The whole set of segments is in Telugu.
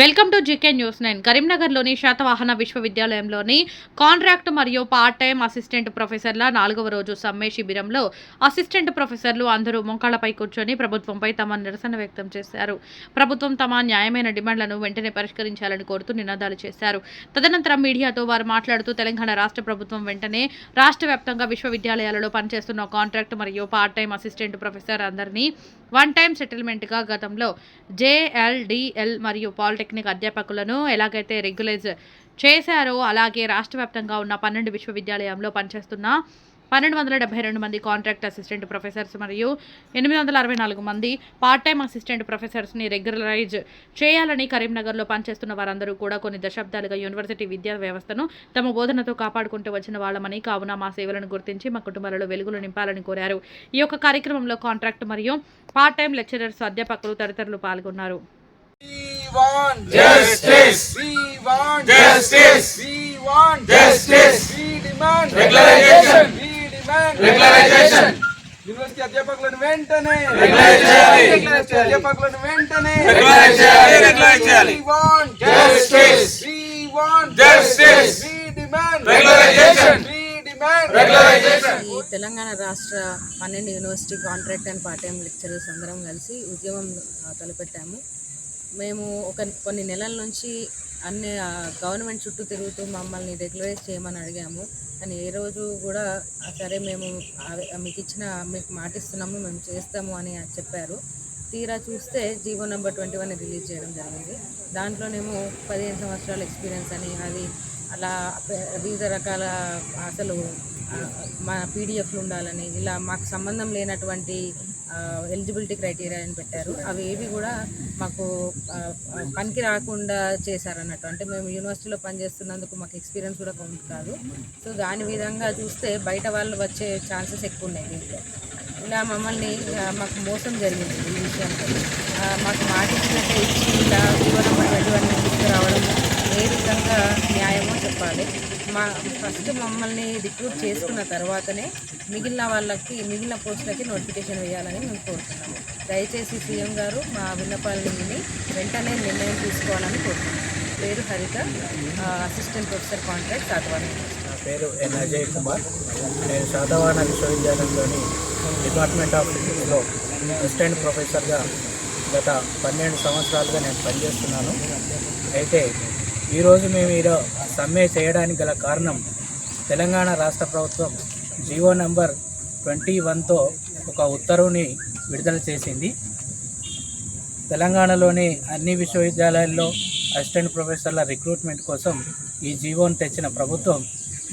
Welcome to GK news nine. కరీంనగర్లోని శాతవాహన విశ్వవిద్యాలయంలోని కాంట్రాక్ట్ మరియు పార్ట్ టైం అసిస్టెంట్ ప్రొఫెసర్ల నాలుగవ రోజు సమ్మె శిబిరంలో అసిస్టెంట్ ప్రొఫెసర్లు అందరూ మొంకాళ్ళపై కూర్చొని ప్రభుత్వంపై తమ నిరసన వ్యక్తం చేశారు. ప్రభుత్వం తమ న్యాయమైన డిమాండ్లను వెంటనే పరిష్కరించాలని కోరుతూ నినాదాలు చేశారు. తదనంతరం మీడియాతో వారు మాట్లాడుతూ తెలంగాణ రాష్ట్ర ప్రభుత్వం వెంటనే రాష్ట్ర వ్యాప్తంగా విశ్వవిద్యాలయాలలో పనిచేస్తున్న కాంట్రాక్ట్ మరియు పార్ట్ టైం అసిస్టెంట్ ప్రొఫెసర్ అందరినీ వన్ టైం సెటిల్మెంట్గా గతంలో జేఎల్డిఎల్ మరియు పాలిటెక్నిక్ అధ్యాపకులను ఎలాగైతే రెగ్యులైజ్ చేశారో అలాగే రాష్ట్ర వ్యాప్తంగా ఉన్న పన్నెండు విశ్వవిద్యాలయంలో పనిచేస్తున్న పన్నెండు వందల డెబ్బై రెండు మంది కాంట్రాక్ట్ అసిస్టెంట్ ప్రొఫెసర్స్ మరియు ఎనిమిది వందల అరవై నాలుగు మంది పార్ట్ టైం అసిస్టెంట్ ప్రొఫెసర్స్ని రెగ్యులరైజ్ చేయాలని కరీంనగర్లో పనిచేస్తున్న వారందరూ కూడా కొన్ని దశాబ్దాలుగా యూనివర్సిటీ విద్యా వ్యవస్థను తమ బోధనతో కాపాడుకుంటూ వచ్చిన వాళ్ళమని కావున మా సేవలను గుర్తించి మా కుటుంబాలలో వెలుగులు నింపాలని కోరారు. ఈ యొక్క కార్యక్రమంలో కాంట్రాక్ట్ మరియు పార్ట్ టైం లెక్చరర్స్ అధ్యాపకులు తదితరులు పాల్గొన్నారు. Want Justice. We want Justice. We want Justice. We demand Regularization. We demand Regularization. University అధ్యాపకులను వెంటనే Regularize చేయాలి. యూనివర్సిటీ అధ్యాపకులను వెంటనే Regularize చేయాలి. Regularize చేయాలి. We want Justice. We want Justice. We demand Regularization. We demand Regularization. ఈ తెలంగాణ రాష్ట్ర పన్నెండు university contract and part time lecturers అందరం కలిసి ఉద్యమం తలపెట్టాము మేము ఒక కొన్ని నెలల నుంచి అన్ని గవర్నమెంట్ చుట్టూ తిరుగుతూ మమ్మల్ని రెగ్యులరైజ్ చేయమని అడిగాము. కానీ ఏ రోజు కూడా సరే మేము మీకు ఇచ్చిన మీకు మాటిస్తున్నాము మేము చేస్తాము అని చెప్పారు. తీరా చూస్తే GO number twenty one release చేయడం జరిగింది. దాంట్లోనేమో పదిహేను సంవత్సరాల ఎక్స్పీరియన్స్ అని అది అలా వివిధ రకాల అసలు మా పీడిఎఫ్లు ఉండాలని ఇలా మాకు సంబంధం లేనటువంటి ఎలిజిబిలిటీ క్రైటీరియా అని పెట్టారు. అవి ఏవి కూడా మాకు పనికి రాకుండా చేశారన్నట్టు. అంటే మేము యూనివర్సిటీలో పనిచేస్తున్నందుకు మాకు ఎక్స్పీరియన్స్ కూడా కౌంట్ కాదు. సో దాని విధంగా చూస్తే బయట వాళ్ళు వచ్చే ఛాన్సెస్ ఎక్కువ ఉన్నాయి దీంట్లో. ఇలా మమ్మల్ని మాకు మోసం జరిగింది ఈ విషయంలో మాకు మాట ఇచ్చినట్టే ఇచ్చి ఇలా జీవనం తీసుకురావడం ఏ విధంగా న్యాయమో చెప్పాలి. మా ఫస్ట్ మమ్మల్ని రిక్రూట్ చేసుకున్న తర్వాతనే మిగిలిన వాళ్ళకి మిగిలిన పోస్టులకి నోటిఫికేషన్ వేయాలని మేము కోరుతున్నాము. దయచేసి సీఎం గారు మా విన్నపాలని వెంటనే నిర్ణయం తీసుకోవాలని కోరుతున్నాము. పేరు హరిత అసిస్టెంట్ ప్రొఫెసర్ కాంట్రాక్ట్ సాధవాన. నా పేరు ఎన్. అజయ్ కుమార్. నేను సాధవాన విశ్వవిద్యాలయంలోని డిపార్ట్మెంట్ ఆఫ్ ఫిజిక్స్లో అసిస్టెంట్ ప్రొఫెసర్గా గత పన్నెండు సంవత్సరాలుగా నేను పనిచేస్తున్నాను. అయితే ఈరోజు మేము ఈరో సమ్మె చేయడానికి గల కారణం తెలంగాణ రాష్ట్ర ప్రభుత్వం జీవో నంబర్ ట్వంటీ వన్తో ఒక ఉత్తర్వుని విడుదల చేసింది. తెలంగాణలోని అన్ని విశ్వవిద్యాలయాల్లో అసిస్టెంట్ ప్రొఫెసర్ల రిక్రూట్మెంట్ కోసం ఈ జీవోను తెచ్చిన ప్రభుత్వం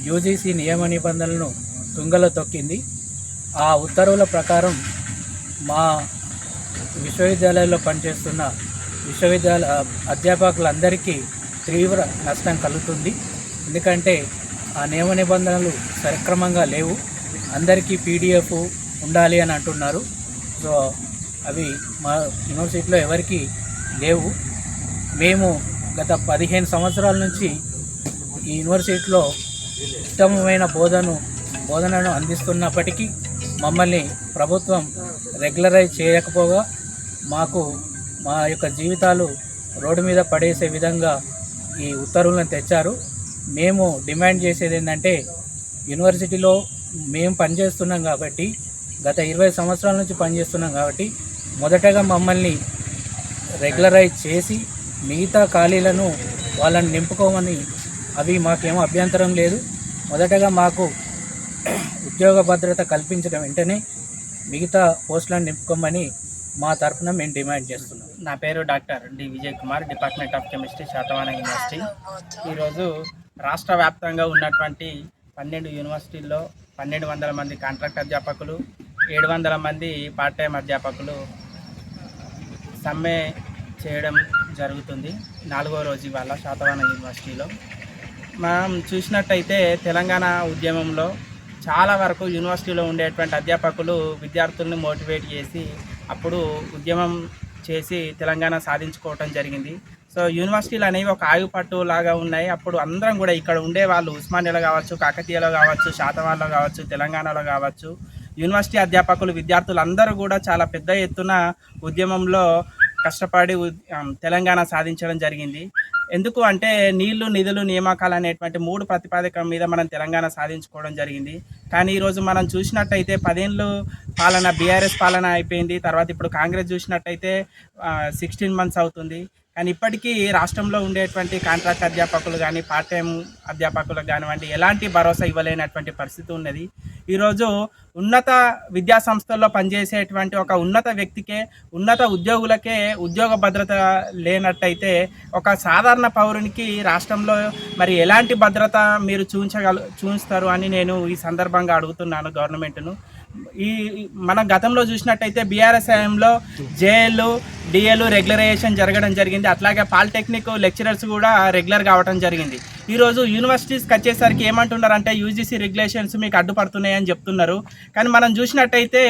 యూజీసీ నియమ నిబంధనలను తుంగలో తొక్కింది. ఆ ఉత్తర్వుల ప్రకారం మా విశ్వవిద్యాలయాల్లో పనిచేస్తున్న విశ్వవిద్యాలయ అధ్యాపకులందరికీ తీవ్ర నష్టం కలుగుతుంది. ఎందుకంటే ఆ నియమ నిబంధనలు సక్రమంగా లేవు. అందరికీ పీడిఎఫ్ ఉండాలి అని అంటున్నారు. సో అవి మా యూనివర్సిటీలో ఎవరికి లేవు. మేము గత పదిహేను సంవత్సరాల నుంచి ఈ యూనివర్సిటీలో ఉత్తమమైన బోధను బోధనను అందిస్తున్నప్పటికీ మమ్మల్ని ప్రభుత్వం రెగ్యులరైజ్ చేయకపోగా మాకు మా యొక్క జీవితాలు రోడ్డు మీద పడేసే విధంగా ఈ ఉత్తర్వులను తెచ్చారు. మేము డిమాండ్ చేసేది ఏంటంటే యూనివర్సిటీలో మేము పనిచేస్తున్నాం కాబట్టి గత ఇరవై సంవత్సరాల నుంచి పనిచేస్తున్నాం కాబట్టి మొదటగా మమ్మల్ని రెగ్యులరైజ్ చేసి మిగతా ఖాళీలను వాళ్ళని నింపుకోమని అవి మాకేమో అభ్యంతరం లేదు. మొదటగా మాకు ఉద్యోగ భద్రత కల్పించడం వెంటనే మిగతా పోస్టులను నింపుకోమని మా తరఫున మేము డిమాండ్ చేస్తున్నాం. నా పేరు doctor D Vijay Kumar department of chemistry Satavahana university. ఈరోజు రాష్ట్ర వ్యాప్తంగా ఉన్నటువంటి పన్నెండు యూనివర్సిటీల్లో పన్నెండు వందల మంది కాంట్రాక్ట్ అధ్యాపకులు ఏడు వందల మంది పార్ట్ టైం అధ్యాపకులు సమ్మె చేయడం జరుగుతుంది నాలుగో రోజు ఇవాళ శాతవాహన యూనివర్సిటీలో. మనం చూసినట్టయితే తెలంగాణ ఉద్యమంలో చాలా వరకు యూనివర్సిటీలో ఉండేటువంటి అధ్యాపకులు విద్యార్థులను మోటివేట్ చేసి అప్పుడు ఉద్యమం చేసి తెలంగాణ సాధించుకోవటం జరిగింది. సో యూనివర్సిటీలు అనేవి ఒక ఆయుపట్టు లాగా ఉన్నాయి. అప్పుడు అందరం కూడా ఇక్కడ ఉండే వాళ్ళు ఉస్మానియాలో కావచ్చు కాకతీయలో కావచ్చు శాతవాడలో కావచ్చు తెలంగాణలో కావచ్చు యూనివర్సిటీ అధ్యాపకులు విద్యార్థులు అందరూ కూడా చాలా పెద్ద ఎత్తున ఉద్యమంలో కష్టపడి తెలంగాణ సాధించడం జరిగింది. ఎందుకు అంటే నీళ్ళు నిధులు నియామకాలు అనేటువంటి మూడు ప్రతిపాదక మీద మనం తెలంగాణ సాధించుకోవడం జరిగింది. కానీ ఈరోజు మనం చూసినట్టయితే పదేళ్ళు పాలన బీఆర్ఎస్ పాలన అయిపోయింది. తర్వాత ఇప్పుడు కాంగ్రెస్ చూసినట్టయితే సిక్స్టీన్ మంత్స్ అవుతుంది. కానీ ఇప్పటికీ రాష్ట్రంలో ఉండేటువంటి కాంట్రాక్ట్ అధ్యాపకులు కానీ పార్ట్ టైం అధ్యాపకులకు కానివ్వండి ఎలాంటి భరోసా ఇవ్వలేనటువంటి పరిస్థితి ఉన్నది. ఈరోజు ఉన్నత విద్యా సంస్థల్లో పనిచేసేటువంటి ఒక ఉన్నత వ్యక్తికే ఉన్నత ఉద్యోగులకే ఉద్యోగ భద్రత లేనట్టయితే ఒక సాధారణ పౌరునికి రాష్ట్రంలో మరి ఎలాంటి భద్రత మీరు చూపించగల చూపిస్తారు అని నేను ఈ సందర్భంగా అడుగుతున్నాను గవర్నమెంట్ను. ఈ మనం గతంలో చూసినట్టయితే బీఆర్ఎస్ హయాంలో డిఏలు రెగ్యులరైజేషన్ జరగడం జరిగింది. అట్లాగే పాలిటెక్నిక్ లెక్చరర్స్ కూడా రెగ్యులర్ కావడం జరిగింది. ఈరోజు యూనివర్సిటీస్కి వచ్చేసరికి ఏమంటున్నారంటే యూజీసీ రెగ్యులేషన్స్ మీకు అడ్డుపడుతున్నాయని చెప్తున్నారు. కానీ మనం చూసినట్టయితే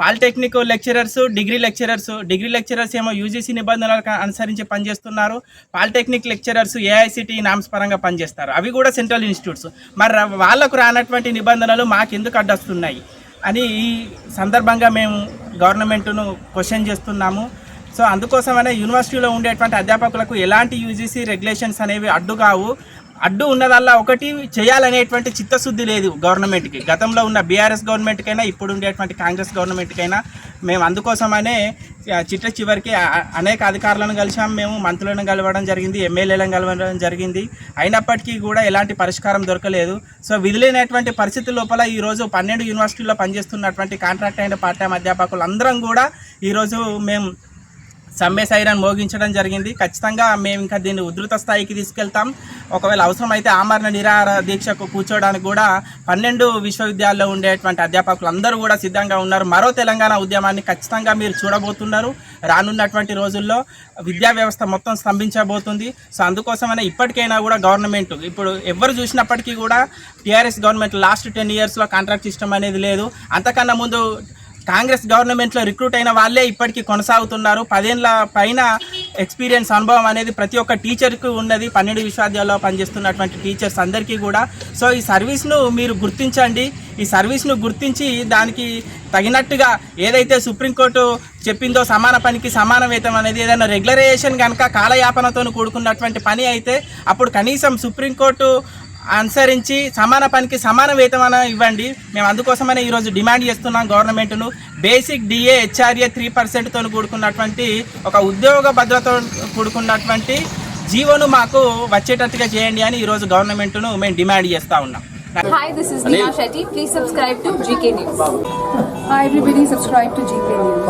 polytechnic lecturers degree lecturers degree lecturers ఏమో యూజీసీ నిబంధనలకు అనుసరించి పనిచేస్తున్నారు. పాలిటెక్నిక్ లెక్చరర్స్ ఏఐసిటీ నామ్స్ పరంగా పనిచేస్తారు. అవి కూడా సెంట్రల్ ఇన్స్టిట్యూట్స్. మరి వాళ్ళకు వాళ్ళకు రానటువంటి నిబంధనలు మాకు ఎందుకు అడ్డొస్తున్నాయి? అని ఈ సందర్భంగా మేము గవర్నమెంట్ను క్వశ్చన్ చేస్తున్నాము. సో అందుకోసమనే యూనివర్సిటీలో ఉండేటువంటి అధ్యాపకులకు ఎలాంటి యూజీసీ రెగ్యులేషన్స్ అనేవి అడ్డు కావు. అడ్డు ఉన్నదల్లా ఒకటి చేయాలనేటువంటి చిత్తశుద్ధి లేదు గవర్నమెంట్కి. గతంలో ఉన్న బీఆర్ఎస్ గవర్నమెంట్కైనా ఇప్పుడు ఉండేటువంటి కాంగ్రెస్ గవర్నమెంట్కైనా మేము అందుకోసమనే చిట్ట చివరికి అనేక అధికారులను కలిసాం మేము మంత్రులను కలవడం జరిగింది ఎమ్మెల్యేలను కలవడం జరిగింది. అయినప్పటికీ కూడా ఎలాంటి పరిష్కారం దొరకలేదు. సో విధులైనటువంటి పరిస్థితి లోపల ఈరోజు పన్నెండు యూనివర్సిటీల్లో పనిచేస్తున్నటువంటి కాంట్రాక్ట్ అయిన పార్ట్ టైం అధ్యాపకులు అందరం కూడా ఈరోజు మేము సమ్మె సైరన్ మోగించడం జరిగింది. ఖచ్చితంగా మేము ఇంకా దీన్ని ఉధృత స్థాయికి తీసుకెళ్తాం. ఒకవేళ అవసరమైతే ఆమరణ నిరాహార దీక్షకు కూర్చోవడానికి కూడా పన్నెండు విశ్వవిద్యాలయాల్లో ఉండేటువంటి అధ్యాపకులు అందరూ కూడా సిద్ధంగా ఉన్నారు. మరో తెలంగాణ ఉద్యమాన్ని ఖచ్చితంగా మీరు చూడబోతున్నారు రానున్నటువంటి రోజుల్లో. విద్యా వ్యవస్థ మొత్తం స్తంభించబోతుంది. సో అందుకోసమైనా ఇప్పటికైనా కూడా గవర్నమెంట్ ఇప్పుడు ఎవరు చూసినప్పటికీ కూడా టీఆర్ఎస్ గవర్నమెంట్ లాస్ట్ టెన్ ఇయర్స్లో కాంట్రాక్ట్ సిస్టమ్ అనేది లేదు. అంతకన్నా ముందు కాంగ్రెస్ గవర్నమెంట్లో రిక్రూట్ అయిన వాళ్ళే ఇప్పటికీ కొనసాగుతున్నారు. పదేళ్ళ పైన ఎక్స్పీరియన్స్ అనుభవం అనేది ప్రతి ఒక్క టీచర్కి ఉన్నది. పన్నెండు విశ్వవిద్యాలయాల్లో పనిచేస్తున్నటువంటి టీచర్స్ అందరికీ కూడా. సో ఈ సర్వీస్ను మీరు గుర్తించండి. ఈ సర్వీస్ను గుర్తించి దానికి తగినట్టుగా ఏదైతే సుప్రీంకోర్టు చెప్పిందో సమాన పనికి సమాన వేతం అనేది ఏదైనా రెగ్యులరైజేషన్ కనుక కాలయాపనతో కూడుకున్నటువంటి పని అయితే అప్పుడు కనీసం సుప్రీంకోర్టు అనుసరించి సమాన పనికి సమాన వేతనం ఇవ్వండి మేము అందుకోసమనే ఈరోజు డిమాండ్ చేస్తున్నాం గవర్నమెంట్ను బేసిక్ డిఏ హెచ్ఆర్ఏ త్రీ పర్సెంట్తో కూడుకున్నటువంటి ఒక ఉద్యోగ భద్రత కూడుకున్నటువంటి జీవోను మాకు వచ్చేటట్టుగా చేయండి అని ఈరోజు గవర్నమెంట్ను మేము డిమాండ్ చేస్తూ ఉన్నాం Hi, this is Neha Shetty. Please subscribe to GK News. Hi everybody, subscribe to GK News.